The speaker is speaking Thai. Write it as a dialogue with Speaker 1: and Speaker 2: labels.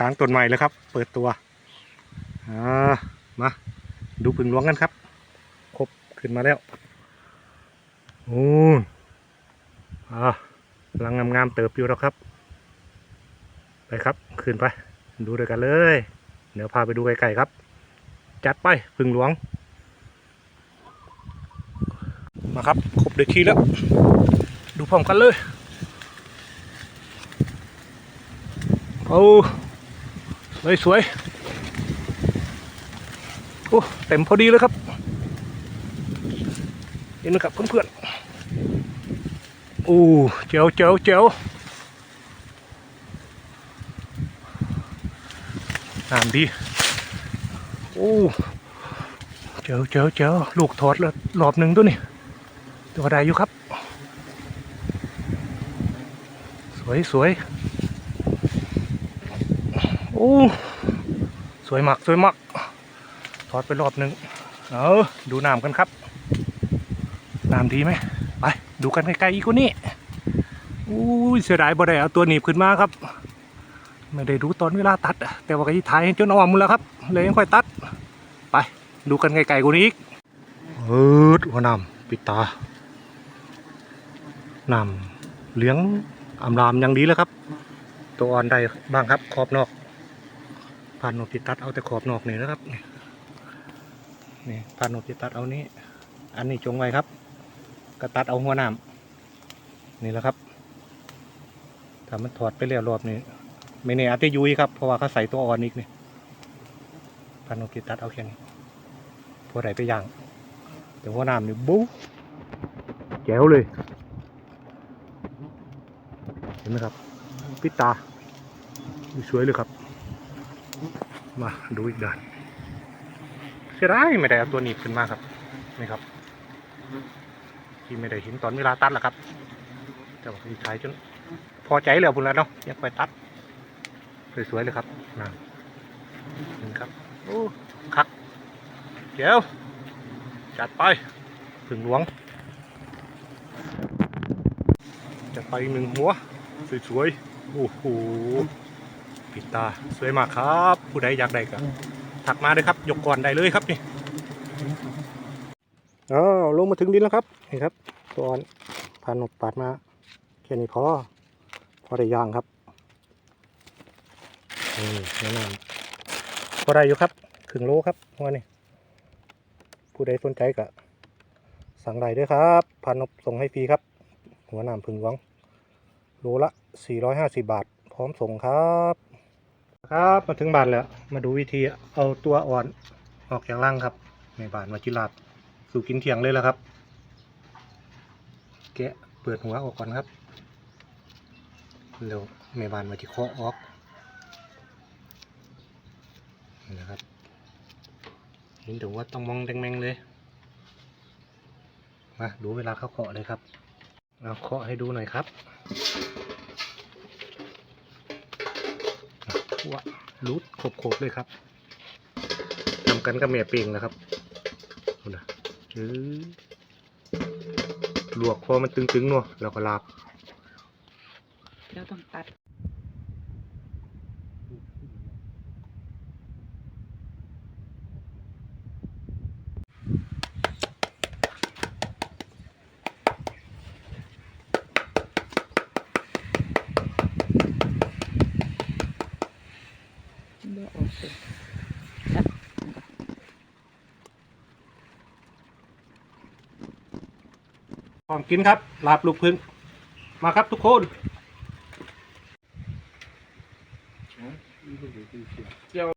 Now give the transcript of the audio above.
Speaker 1: กลางต้นไม้เลยครับ เปิดตัวอ่ามาดูพึ่งหลวงกันครับครบขึ้นมาแล้วโอ้อ่ากำลังงามๆเติบอยู่แล้วครับ ไปครับขึ้นไป ดูด้วยกันเลย เดี๋ยวพาไปดูไกลๆครับ จัดไปพึ่งหลวง มาครับครบเด็กขี้แล้ว ดูพร้อมกันเลยโอ้สวยสวย โอ้ เต็มพอดีเลยครับ เห็นไหมครับเพื่อนๆ โอ้ เจ๋วเจ๋วเจ๋วน้ำดี โอ้ เจ๋วเจ๋วเจ๋วลูกถอดแล้วรอบหนึ่งตัวนี่ตัวใดอยู่ครับ สวยสวย โอ้สวยมากสวยมากถอดไปรอบหนึ่งเออ ดูน้ำกันครับ น้ำดีไหมไปดูกันใกล้ๆอีกคนนี้อู้เสียดายบ่ได้เอาตัวหนีบขึ้นมาครับ ไม่ได้ดูตอนเวลาตัด แต่ว่าก็ยี่ถ่ายจนเอามือแล้วครับ เลยยังค่อยตัด ไป ดูกันไกลๆกว่านี้อีกเออหัวน้ำปิดตาน้ำเหลืองอำรามย่างดีแล้วครับ ตัวอ่อนได้บ้างครับขอบนอก ผ่านโนติตัดเอาแต่ขอบนอกนี่นะครับนี่ผ่านโนติตัดเอานี้ อันนี้จงไว้ครับ ก็ตัดเอาหัวน้ำนี่แหละครับถ้ามันถอดไปแล้วรอบนี้ไม่แน่อาจจะยุยครับเพราะว่าเขาใส่ตัวอ่อนอีกนี่ผ่านโนติตัดเอาแค่นี้พอได้ไปย่างแต่หัวน้ำนี่บุ๊แจ๋วเลย เห็นไหมครับปิตา สวยเลยครับ มาดูอีกด้านเสียดายไม่ได้เอาตัวหนีบขึ้นมาครับนี่ครับ ที่ไม่ได้เห็นตอนเวลาตัดแหละครับแต่ว่าที่ใช้จน พอใจแล้วพุ่นแล้วเนาะยังไปตัดสวยๆเลยครับนั่นครับโอ้คักเดี๋ยวจัดไปถึงหลวงจัดไปหนึ่งหัว สวยๆ โอ้โห ปิดตาสวยมากครับ ผู้ใดอยากได้ก็ถักมาเลยครับยกก่อนได้เลยครับนี่อ้าลงมาถึงดินแล้วครับนี่ครับตัวอ่อนผ่านหนบปาดมาแค่นี้พอพอได้ย่างครับนี่แนะนำพอได้อยู่ครับครึ่งโลครับหัวนี่ผู้ใดสนใจก็สั่งได้ด้วยครับผ่านนบส่งให้ฟรีครับหัวหนามพึงหลวงโลละ 450 บาท พร้อมส่งครับ ครับมาถึงบานแล้ว มาดูวิธีเอาตัวอ่อนออกจากร่างครับในบานมาจิลาดสู่กินเที่ยงเลยแล้วครับ แกะเปิดหัวออกก่อนครับแล้วในบานมาจิเคาะออกนะครับเห็นถึงว่าต้องมองแดงๆเลยมาดูเวลาเขาเคาะเลยครับเอาเคาะให้ดูหน่อยครับ ว้ารูดขบๆเลยครับทำกันกับเมียเปียงนะครับดูนะเออลวกพอมันตึงๆเนาะแล้วก็ลาบ
Speaker 2: เราต้องตัด เลือกออกสิ
Speaker 1: พร้อมกินครับลาบลูกพึ่งมาครับทุกคน